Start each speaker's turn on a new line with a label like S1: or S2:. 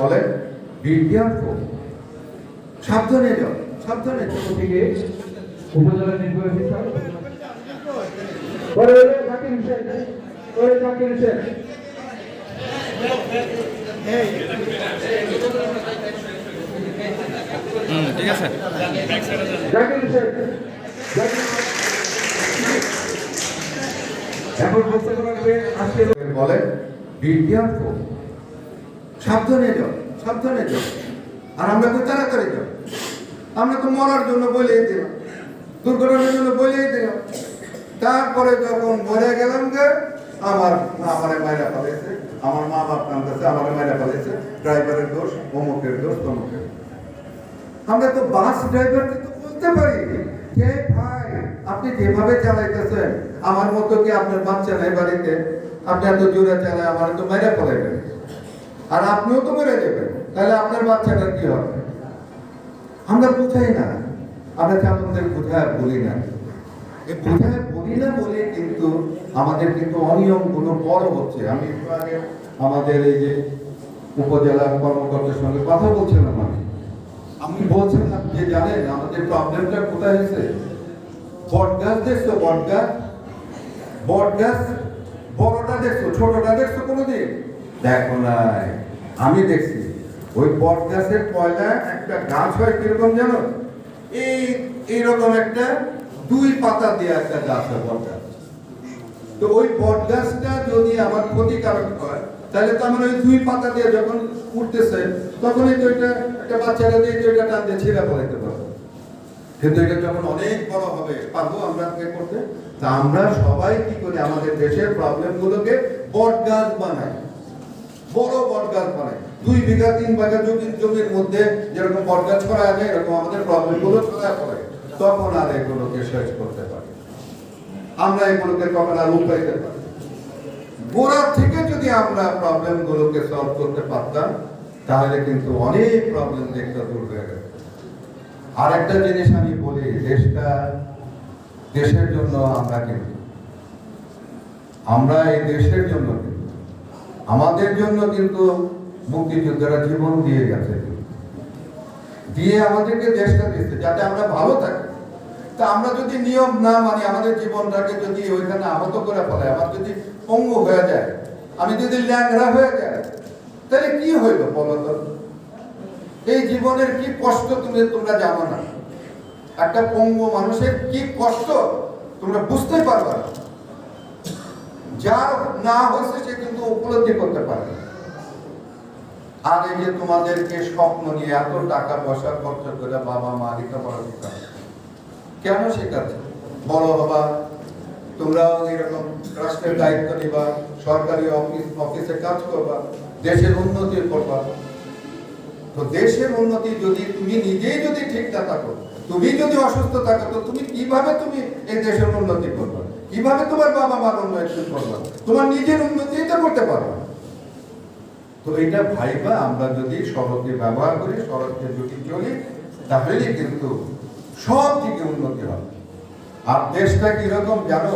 S1: বলে বিদ্যার্থ সাবধানে যাও সাবধানে যাও
S2: উপজেলা নির্বাহী অফিসার। পরে জাকির হোসেন পরে জাকির হোসেন।
S3: ঠিক আছে।
S2: জাকির হোসেন এখন রাখবে আজকে
S1: বলে সাবধানে যাও সাবধানে যাও। আর আমরা তো যাও। আমরা তো মরার জন্য বলেই দিলাম, দুর্ঘটনার জন্য দিলাম। তারপরে যখন মরে গেলাম যে আমার আমার মায়েরা পালাইছে আমার মা বাপ কান্দাছে আমার মায়েরা পালাইছে ড্রাইভারের দোষ, অমুকের দোষ, তমুকের আমরা তো বাস ড্রাইভারকে তো বলতে পারি। কে ভাই, আপনি যেভাবে চালাইতেছেন, আমার মতো কি আপনার বাচ্চা নাই বাড়িতে? আপনি এত জোরে চালায় আমার তো মেরে পড়াইবেন আর আপনিও তো মেরে দেবেন। তাহলে আপনার বাচ্চাটা কি হবে? আমরা বুঝাই না। আমরা চালকদের বুঝায় বলি না। এই বুঝায় বলি না বলে কিন্তু আমাদের কিন্তু অনিয়মগুলো বড় হচ্ছে। আমি একটু আগে আমাদের এই যে উপজেলা কর্মকর্তার সঙ্গে কথা বলছিলাম আমি। আমি বলছিলাম যে জানেন, আমাদের প্রবলেমটা কোথায় হয়েছে? বটগাছ দেখছ? বটগাছ? বটগাছ বড়টা দেখছ, ছোটটা দেখছ কোনোদিন? দেখো নাই। আমি দেখছি। ওই বট গাছের পয়লা একটা গাছ হয় কীরকম জানো? এই, এইরকম একটা দুই পাতা দিয়ে একটা গাছ হয় বট তো ওই বট গাছটা যদি আমার ক্ষতিকারক হয়, তাহলে তো আমার ওই দুই পাতা দিয়ে যখন উঠতেছে, তখনই তো এটা একটা বাচ্চারা দিয়ে এটা টান দিয়ে ছিঁড়া পড়াইতে পারব। কিন্তু এটা যখন অনেক বড় হবে, পারব আমরা করতে? তা আমরা সবাই কি করি? আমাদের দেশের প্রবলেম গুলোকে বট গাছ বানাই। বড় বট গাছ বানাই। দুই বিঘা, তিন বিঘা জমির জমির মধ্যে যেরকম বট গাছ করা যায়, এরকম আমাদের প্রবলেমগুলো ছড়া পড়ে। তখন আর এগুলোকে শেষ করতে পারি আমরা এগুলোকে কখন আর উপাইতে পারি গোড়া থেকে যদি আমরা প্রবলেম গুলোকে সলভ করতে পারতাম, তাহলে কিন্তু অনেক প্রবলেম দেখতে দূর হয়ে গেছে আর একটা জিনিস আমি বলি, দেশটা দেশের জন্য আমরা কিন্তু আমরা এই দেশের জন্য আমাদের জন্য কিন্তু মুক্তিযোদ্ধারা জীবন দিয়ে গেছে। দিয়ে আমাদেরকে দেশটা দিচ্ছে যাতে আমরা ভালো থাকি। তা আমরা যদি নিয়ম না মানি, আমাদের জীবনটাকে যদি ওইখানে আহত করে ফেলে আমার যদি পঙ্গু হয়ে যায়, আমি যদি ল্যাংরা হয়ে যায় তাহলে কি হইল বলো তো? এই জীবনের কি কষ্ট তুমি, তোমরা জানো না। একটা পঙ্গু মানুষের কি কষ্ট? তোমরা বুঝতে পারবে যার না হয়েছে সে কিন্তু উপলব্ধি করতে পারে এই যে তোমাদেরকে স্বপ্ন নিয়ে এত টাকা পয়সা খরচ করে বাবা মা লেখাপড়া শেখাচ্ছে কেন শেখাচ্ছে? বড় হবা তোমরাও এরকম রাষ্ট্রের দায়িত্ব নিবা, সরকারি অফিস, অফিসে কাজ করবা, দেশের উন্নতি করবা তো দেশের উন্নতি যদি তুমি নিজেই যদি ঠিক না থাকো, তুমি যদি অসুস্থ থাকো, তো তুমি কীভাবে তুমি এই দেশের উন্নতি করবে? কীভাবে তোমার বাবা মার উন্নতি করবে? তোমার নিজের উন্নতি তো করতে পারবে না। তো এটা ভাইবা আমরা যদি সড়কে ব্যবহার করি সড়ককে যদি চলি, তাহলেই কিন্তু সব দিকে উন্নতি হবে। আর দেশটা কীরকম জানো?